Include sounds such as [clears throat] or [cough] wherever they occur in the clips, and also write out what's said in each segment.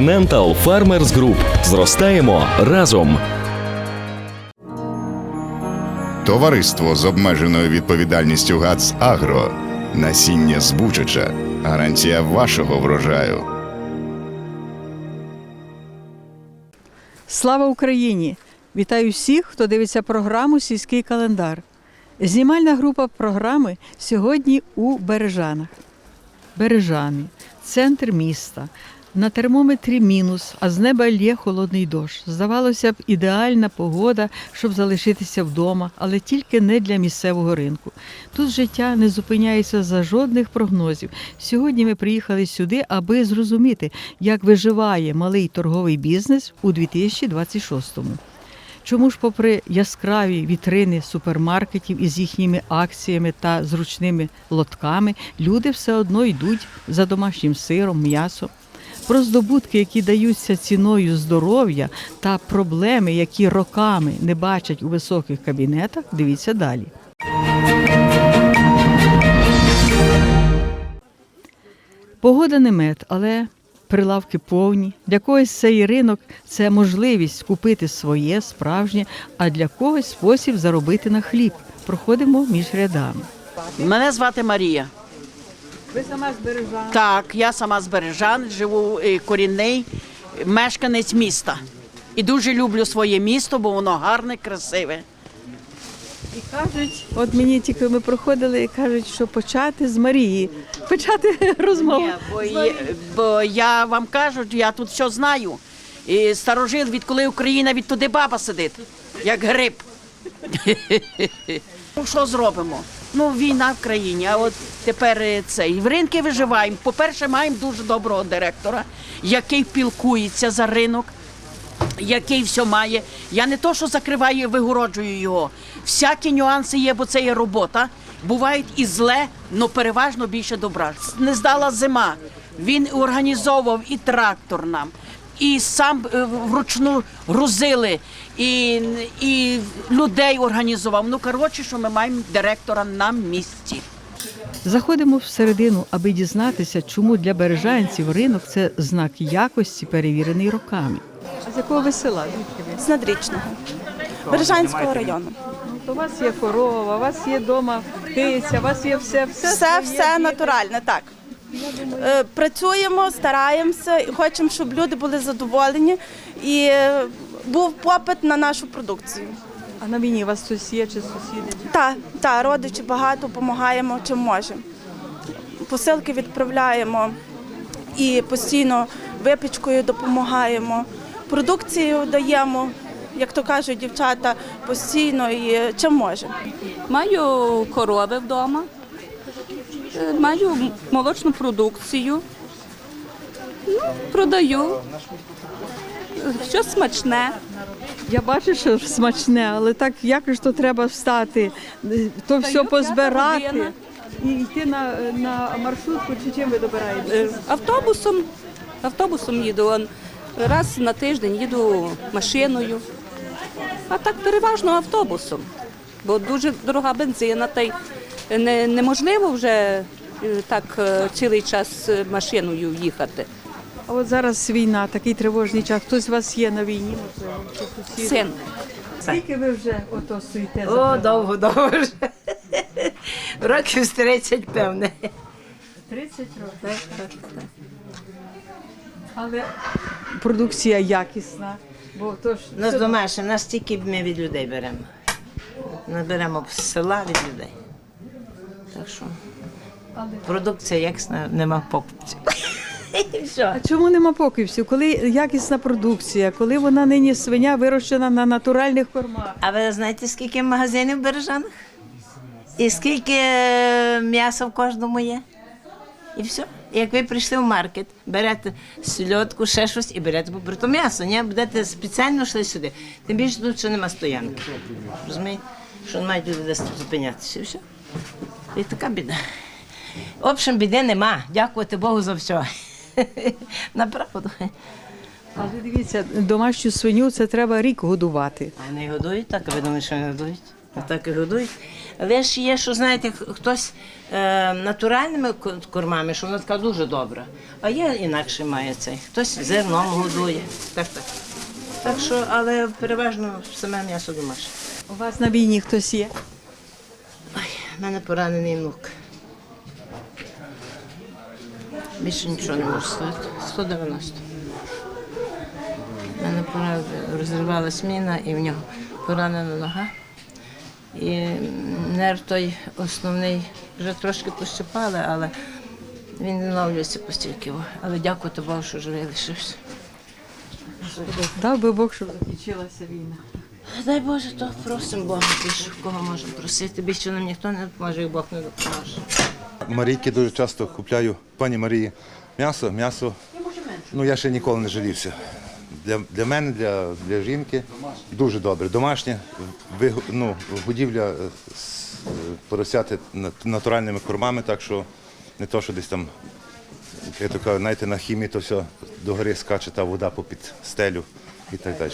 Continental Farmers Group. Зростаємо разом. Товариство з обмеженою відповідальністю ГАЦ Агро. Насіння збучача. Гарантія вашого врожаю. Слава Україні! Вітаю всіх, хто дивиться програму Сільський календар. Знімальна група програми сьогодні у Бережанах. Бережани, центр міста. На термометрі мінус, а з неба лє холодний дощ. Здавалося б, ідеальна погода, щоб залишитися вдома, але тільки не для місцевого ринку. Тут життя не зупиняється за жодних прогнозів. Сьогодні ми приїхали сюди, аби зрозуміти, як виживає малий торговий бізнес у 2026-му. Чому ж, попри яскраві вітрини супермаркетів із їхніми акціями та зручними лотками, люди все одно йдуть за домашнім сиром, м'ясом? Про здобутки, які даються ціною здоров'я, та проблеми, які роками не бачать у високих кабінетах, дивіться далі. Погода не мед, але прилавки повні. Для когось цей ринок це можливість купити своє справжнє, а для когось спосіб заробити на хліб. Проходимо між рядами. Мене звати Марія. Ви сама збережали. Так, я сама з Бережан, живу е, корінний мешканець міста. І дуже люблю своє місто, бо воно гарне, красиве. І кажуть, от мені тільки ми проходили і кажуть, що почати з Марії, почати [laughs] розмову. Ні, бо, є- бо я вам кажу, я тут що знаю. І старожил, відколи Україна, відтуди баба сидить, як гриб. [laughs] Ну, що зробимо? Ну, війна в країні, а от тепер е, цей в ринки виживаємо. По-перше, маємо дуже доброго директора, який пілкується за ринок, який все має. Я не то, що закриваю вигороджую його. Всякі нюанси є, бо це є робота. Бувають і зле, але переважно більше добра. Не здала зима. Він організовував і трактор нам, і сам е, вручну грузили, і, і людей організував. Ну, коротше, що ми маємо директора на місці. Заходимо всередину, аби дізнатися, чому для бережанців ринок це знак якості, перевірений роками. А з якого ви села? З надрічного Бережанського району. У вас є корова, у вас є вдома птиця, у вас є все, все, Все, все є. натуральне, так. Е, Працюємо, стараємося, і хочемо, щоб люди були задоволені і е, був попит на нашу продукцію. А на війні у вас хтось є чи сусіди? Так, та, родичі багато допомагаємо, чим можемо. Посилки відправляємо і постійно випічкою допомагаємо. Продукцію даємо, як то кажуть дівчата, постійно і чим можемо. Маю корови вдома, е, маю молочну продукцію, ну, продаю. Е, Що смачне. Я бачу, що смачне, але так як ж то треба встати, то все позбирати і йти на, на маршрутку, чи чим ви добираєте? Е, Автобусом, автобусом їду. Раз на тиждень їду машиною, а так переважно автобусом, бо дуже дорога бензина, та й не, неможливо вже е, так е, цілий час е, машиною їхати. А от зараз війна, такий тривожний час. Хтось з вас є на війні, можливо, чи? Син. Скільки ви вже ото стоїте О, довго, довго вже. Років з 30, певне. 30 років. Але продукція якісна, бо то ж нас домашнє, нас тільки ми від людей беремо. Ми беремо з села від людей. Так що продукція якісна, нема покупців. [laughs] А чому нема покупців? Коли якісна продукція, коли вона нині свиня вирощена на натуральних кормах. А ви знаєте, скільки магазинів в Бережанах? І скільки е, м'яса в кожному є? І все. Як ви прийшли в маркет, берете сільотку, ще щось і берете попри м'ясо, ні? будете спеціально йшли сюди. Тим більше тут ще нема стоянки. Розумієте? Що не мають люди десь зупинятися. І все. І така біда. В общем, біди нема. Дякувати Богу за все. [laughs] Направду. Але дивіться, домашню свиню це треба рік годувати. А вони годують так, а ви думаєте, що не годують? Так і годують. Але ж є, що знаєте, хтось е, натуральними кормами, що вона така дуже добра. А є інакше має цей. Хтось зерном годує. Так, так. Так що, але переважно саме м'ясо домашнє. У вас на війні хтось є? У мене поранений внук. Більше нічого не можу сказати. 190. У мене пора розірвалась міна і в нього поранена нога. І нерв той основний вже трошки пощипали, але він відновлюється постільки. Але дякувати Богу, що живий лишився. Дав би Бог, щоб закінчилася війна. Дай Боже, то просимо Бога більше, в кого можемо просити. Більше нам ніхто не допоможе, і Бог не допоможе. Марійки дуже часто купляю пані Марії м'ясо. М'ясо. Ну я ще ніколи не жалівся. Для, для мене, для, для жінки дуже добре. Домашнє, ви- ну, будівля е, з е, поросяти натуральними кормами, так що не то, що десь там, як то кажуть, знаєте, на хімії то все догори скаче та вода попід стелю і так далі.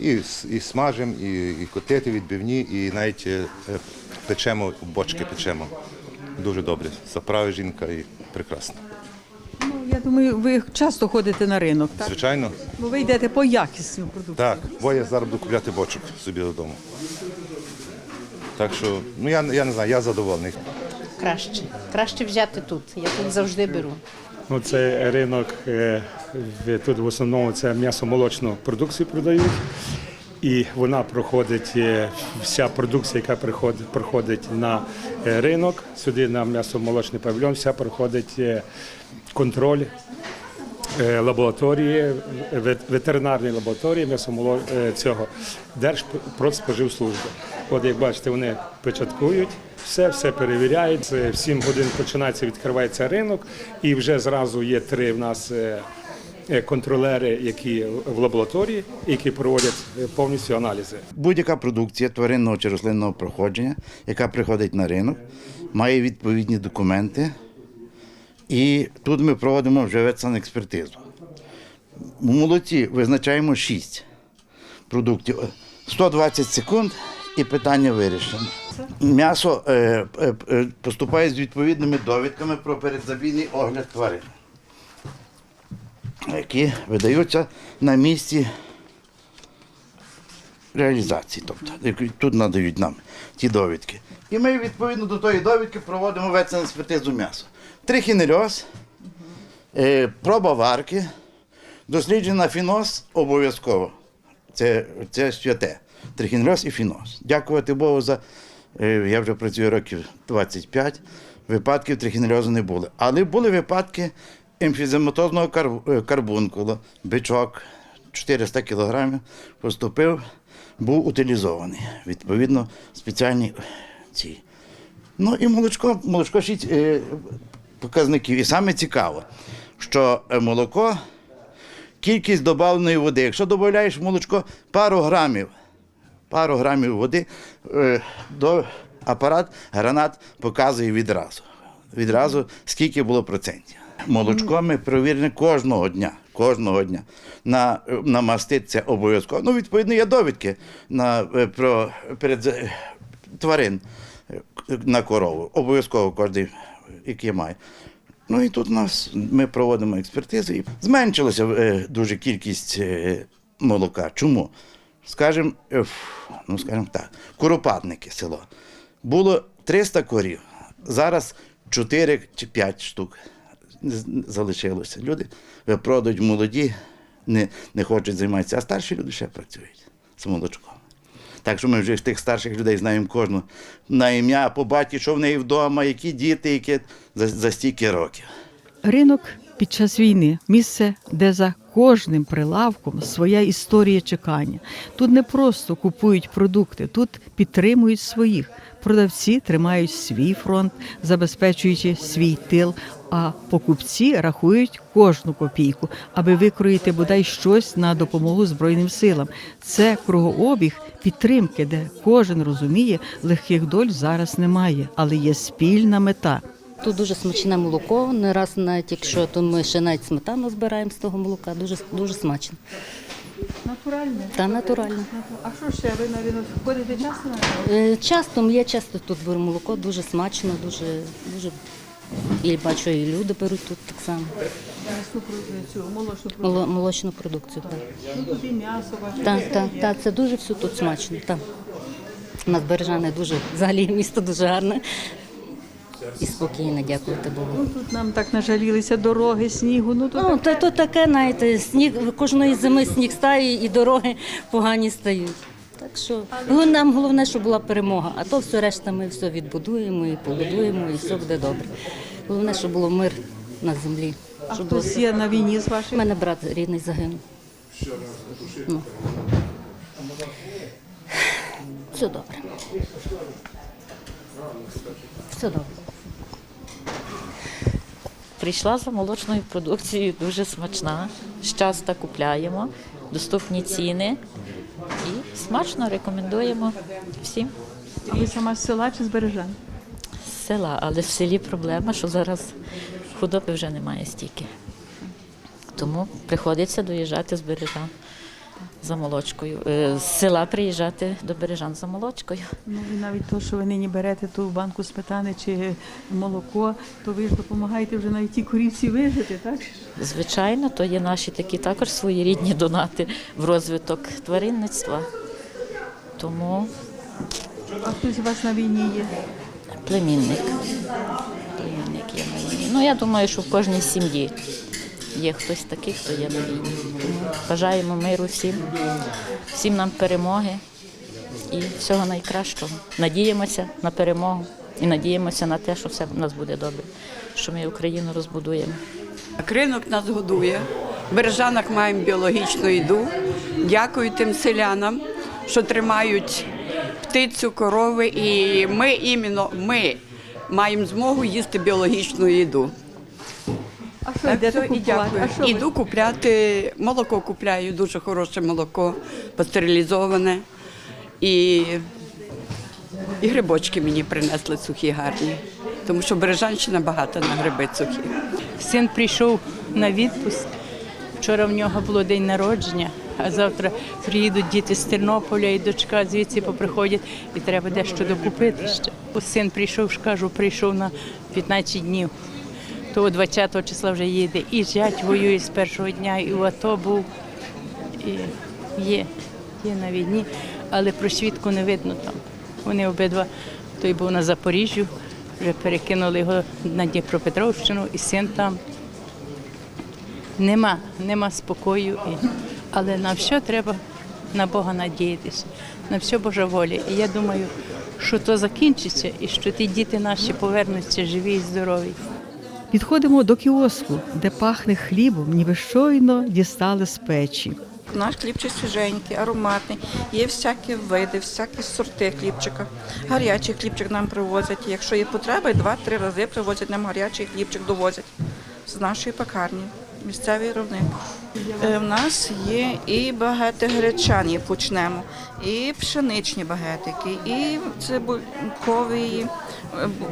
І, і смажимо, і, і котлети відбивні, і навіть е, е, печемо, бочки печемо. Дуже добре. Заправи жінка і прекрасно. Ну, я думаю, ви часто ходите на ринок, так? Звичайно, Бо ви йдете по якісному продукту. так. Бо я зараз буду купляти бочок собі додому. Так що, ну я, я не знаю, я задоволений. Краще. Краще взяти тут. Я тут завжди беру. Ну, це ринок, е, тут в основному це м'ясо-молочну продукцію продають. І вона проходить, е, вся продукція, яка приходить, проходить на е, ринок, сюди на м'ясо-молочний павільйон, вся проходить контроль лабораторії, ветеринарної лабораторії м'ясомоло цього Держпродспоживслужби. От як бачите, вони печаткують, все, все перевіряють. Це В 7 годин починається, відкривається ринок, і вже зразу є три в нас. е, е, Контролери, які в лабораторії, які проводять е, повністю аналізи. Будь-яка продукція тваринного чи рослинного проходження, яка приходить на ринок, має відповідні документи. І тут ми проводимо вже ветсанекспертизу. У молоці визначаємо 6 продуктів. 120 секунд і питання вирішено. М'ясо е, е, е, поступає з відповідними довідками про передзабійний огляд тварин, які видаються на місці реалізації. Тобто тут надають нам ті довідки. І ми відповідно до тої довідки проводимо ветсанекспертизу м'яса. Трихінельоз, е, проба варки, досліджена фінос обов'язково. Це, це святе. Трихінельоз і фінос. Дякувати Богу за. Е, Я вже працюю років 25. Випадків трихінельозу не було. Але були випадки емфізематозного кар- е, карбункула, бичок 400 кілограмів поступив, був утилізований. Відповідно, спеціальні ці. Ну і молочко, молочко шість е, показників. І саме цікаво, що молоко, кількість доданої води. Якщо додаєш молочко пару грамів, пару грамів води, е, до апарат гранат показує відразу. Відразу скільки було процентів. Молочко ми перевірені кожного дня. Кожного дня. На, на мастит це обов'язково. Ну, відповідно, є довідки на, е, про перед е, тварин на корову. Обов'язково кожен, який має. Ну і тут нас ми проводимо експертизи. І зменшилася дуже кількість молока. Чому? Скажем, е, ну скажімо так, куропатники село. Було 300 корів, зараз 4 чи 5 штук залишилося. Люди випродають молоді, не, не хочуть займатися, а старші люди ще працюють з молочком. Так що ми вже тих старших людей знаємо кожну на ім'я, по баті, що в неї вдома, які діти, які за, за стільки років. Ринок під час війни місце, де за кожним прилавком своя історія чекання. Тут не просто купують продукти, тут підтримують своїх. Продавці тримають свій фронт, забезпечуючи свій тил. А покупці рахують кожну копійку, аби викроїти бодай щось на допомогу Збройним силам. Це кругообіг підтримки, де кожен розуміє, легких доль зараз немає, але є спільна мета Тут дуже смачне молоко. Не раз навіть якщо то ми ще навіть сметану збираємо з того молока, дуже дуже смачно. Натуральне. Та натурально. А що ще? Ви, навіть, ходите часто Е, Часто я часто тут беру молоко, дуже смачно, дуже дуже. І бачу, і люди беруть тут так само. цю молочну продукцію? Моло- молочну продукцію. Так, Ну, тут і м'ясо, бачите. так, так, так, це дуже все тут смачно. Так. У нас Бережани дуже, взагалі місто дуже гарне і спокійне, дякувати Богу. Ну, тут нам так нажалілися дороги, снігу. Ну, то Ну, то, то таке, знаєте, сніг кожної зими сніг стає і дороги погані стають. Так що ну, нам головне, щоб була перемога, а то все решта ми все відбудуємо і побудуємо, і все буде добре. Головне, щоб було мир на землі. а Щоб було... є на війні з У мене брат рідний загинув. Ну. Все добре. Все добре. Прийшла за молочною продукцією, дуже смачна. Щаста купляємо, доступні ціни і смачно рекомендуємо всім А ви сама з села чи з Бережан? з села. Але в селі проблема, що зараз худоби вже немає стільки. Тому приходиться доїжджати з Бережан за молочкою. Е, З села приїжджати до Бережан за молочкою. Ну і навіть то, що ви нині берете ту банку сметани чи молоко, то ви ж допомагаєте вже навіть тій корівці вижити, так? Звичайно, то є наші такі також своєрідні донати в розвиток тваринництва. Тому А хтось у вас на війні є? племінник. Племінник є на війні. Ну, я думаю, що в кожній сім'ї є хтось такий, хто є на війні. Бажаємо миру всім, всім нам перемоги і всього найкращого. Надіємося на перемогу і надіємося на те, що все в нас буде добре, що ми Україну розбудуємо. Ринок нас годує. В Бережанах маємо біологічну їду. Дякую тим селянам, що тримають птицю, корови, і ми іменно ми маємо змогу їсти біологічну їду. А що йдете все, і купувати? дякую. А що ви? Іду купляти молоко купляю, дуже хороше молоко, пастерилізоване. І, і грибочки мені принесли сухі гарні. Тому що Бережанщина багата на гриби сухі. Син прийшов на відпуск. Вчора в нього було день народження, а завтра приїдуть діти з Тернополя і дочка звідси поприходять, і треба дещо докупити ще. Син прийшов, ж кажу, прийшов на 15 днів. То 20 числа вже їде. І зять воює з першого дня, і в АТО був. І є, є на війні, але просвідку не видно там. Вони обидва, той був на Запоріжжю, вже перекинули його на Дніпропетровщину, і син там. Нема, нема спокою, і- але на все треба на Бога надіятися, на все Божа воля. І я думаю, що то закінчиться і що ті діти наші повернуться живі і здорові. Підходимо до кіоску, де пахне хлібом, ніби щойно дістали з печі. Наш хлібчик свіженький, ароматний. Є всякі види, всякі сорти хлібчика. Гарячий хлібчик нам привозять. Якщо є потреба, два-три рази привозять нам гарячий хлібчик, довозять з нашої пекарні. Місцевий виробник. Е, В нас є і багети гречані, почнемо, і пшеничні багетики, і цибулькові,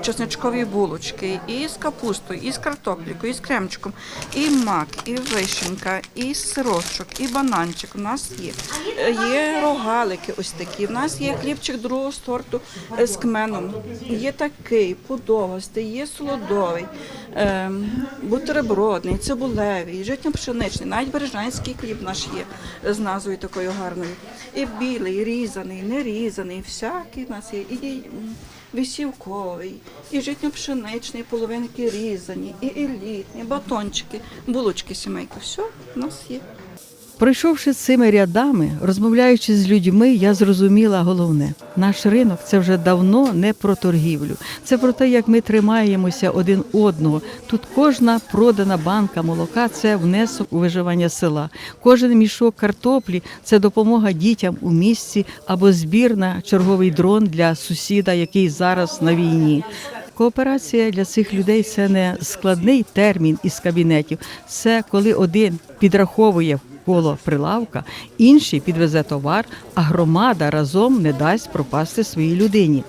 чесничкові булочки, і з капустою, і з картоплікою, і з кремчиком, і мак, і вишенька, і сирочок, і бананчик. У нас є. Є рогалики ось такі. У нас є хлібчик другого сорту з кменом. Є такий, подовгостий, є солодовий, ем, бутербродний, цибулевий, житньо-пшеничний, навіть бережанський хліб наш є з назвою такою гарною. І білий, різаний, нерізаний, всякий у нас є. І висівковий, і житньо-пшеничний, половинки різані, і елітні, батончики, булочки сімейки. Все в нас є. Пройшовши цими рядами, розмовляючи з людьми, я зрозуміла головне: наш ринок це вже давно не про торгівлю. Це про те, як ми тримаємося один одного. Тут кожна продана банка молока це внесок у виживання села. Кожен мішок картоплі це допомога дітям у місті або збір на черговий дрон для сусіда, який зараз на війні. Кооперація для цих людей це не складний термін із кабінетів. Це коли один підраховує коло прилавка, інший підвезе товар, а громада разом не дасть пропасти своїй людині.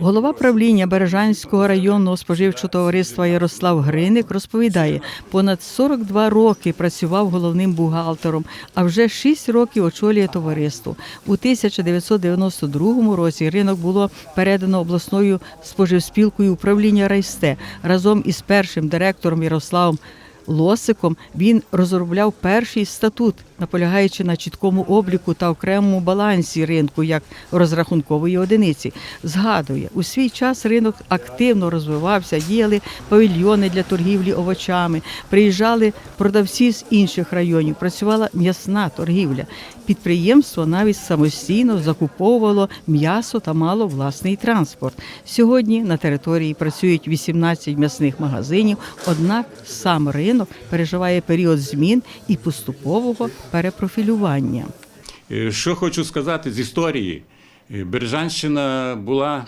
Голова правління Бережанського районного споживчого товариства Ярослав Гриник розповідає, понад 42 роки працював головним бухгалтером, а вже 6 років очолює товариство. У 1992 році ринок було передано обласною споживспілкою управління Райсте разом із першим директором Ярославом Лосиком він розробляв перший статут, наполягаючи на чіткому обліку та окремому балансі ринку як розрахункової одиниці. Згадує, у свій час ринок активно розвивався, діяли павільйони для торгівлі овочами, приїжджали продавці з інших районів, працювала м'ясна торгівля. Підприємство навіть самостійно закуповувало м'ясо та мало власний транспорт. Сьогодні на території працюють 18 м'ясних магазинів, однак сам ринок переживає період змін і поступового перепрофілювання. Е, Що хочу сказати з історії. Е, Бережанщина була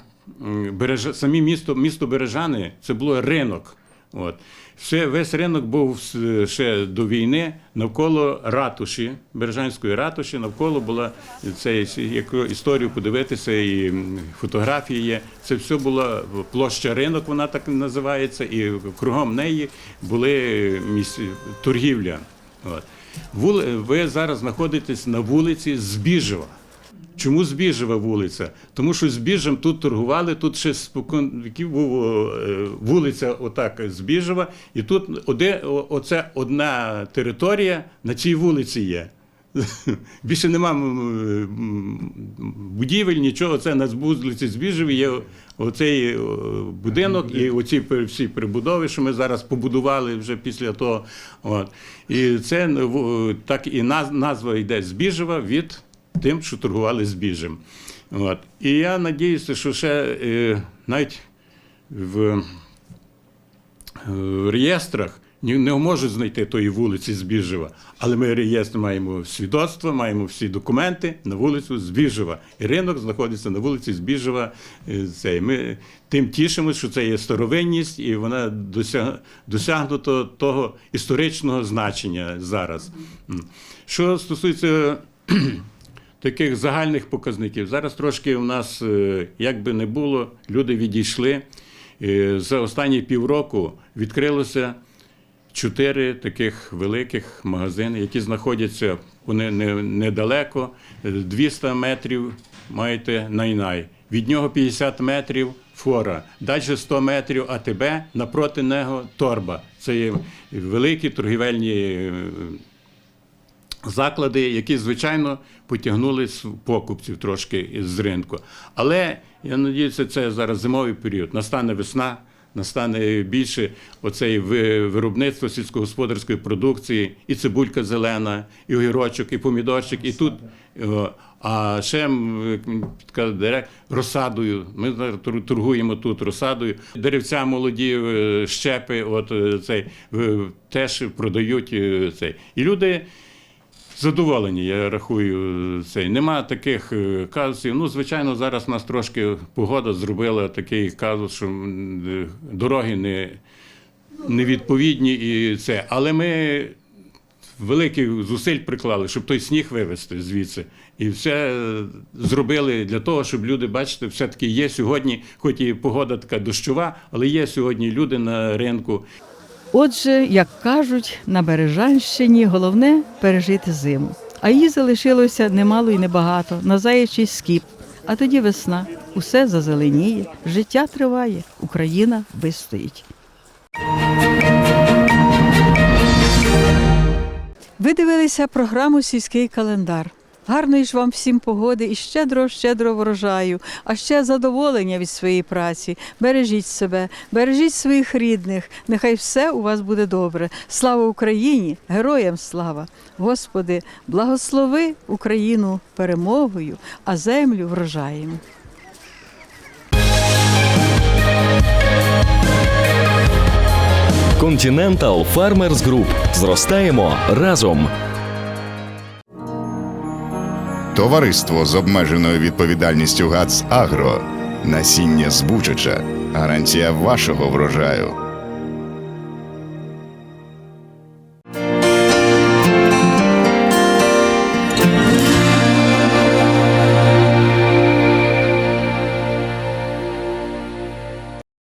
Береж... самі місто, місто Бережани це було ринок. От. Все, весь ринок був ще до війни навколо ратуші, Бережанської ратуші, навколо була це, яку історію подивитися, і фотографії є. Це все була площа ринок, вона так називається, і кругом неї були місць, торгівля. От. Ви зараз знаходитесь на вулиці Збіжева. Чому Збіжева вулиця? Тому що Збіжем тут торгували, тут ще спокон віків е, вулиця отак Збіжева, і тут оце одна територія на цій вулиці є. [laughs] Більше нема будівель, нічого. Це на вулиці Збіжеві є оцей будинок і оці всі прибудови, що ми зараз побудували вже після того. От. І це ну, так і назва йде Збіжева від тим, що торгували збіжем. От. І я надіюся, що ще е, навіть в, реєстрах не можуть знайти тої вулиці Збіжева. Але ми реєстр маємо свідоцтво, маємо всі документи на вулицю Збіжева. І ринок знаходиться на вулиці Збіжева. Е, Цей. Ми тим тішимося, що це є старовинність, і вона досяг, досягнуто того історичного значення зараз. Що стосується [clears throat] таких загальних показників. Зараз трошки у нас, е, як би не було, люди відійшли. Е, За останні півроку відкрилося чотири таких великих магазини, які знаходяться вони недалеко, е, 200 метрів маєте найнай. Від нього 50 метрів фора. Далі 100 метрів АТБ, напроти нього торба. Це є великі торгівельні е, заклади, які, звичайно, потягнули покупців трошки з ринку. Але я надіюся, це зараз зимовий період. Настане весна, настане більше оцей виробництво сільськогосподарської продукції, і цибулька зелена, і огірочок, і помідорчик, і тут. е, А ще розсадою. Ми торгуємо тут розсадою. Деревця молоді, е, щепи, от е, цей теж продають цей. І люди задоволені, я рахую цей. Нема таких е, казусів. Ну, звичайно, зараз нас трошки погода зробила такий казус, що е, дороги не, невідповідні і це. Але ми великих зусиль приклали, щоб той сніг вивезти звідси. І все е, зробили для того, щоб люди, бачите, все-таки є сьогодні, хоч і погода така дощова, але є сьогодні люди на ринку. Отже, як кажуть, на Бережанщині головне пережити зиму. А її залишилося немало і небагато на заячий скіп. А тоді весна, усе зазеленіє, життя триває, Україна вистоїть. Ви дивилися програму Сільський календар. Гарної ж вам всім погоди і щедро, щедро врожаю, а ще задоволення від своєї праці. Бережіть себе, бережіть своїх рідних. Нехай все у вас буде добре. Слава Україні! Героям слава! Господи, благослови Україну перемогою, а землю врожаєм. Continental Farmers Group. Зростаємо разом. Товариство з обмеженою відповідальністю ГАЦ Агро. Насіння збучача. Гарантія вашого врожаю.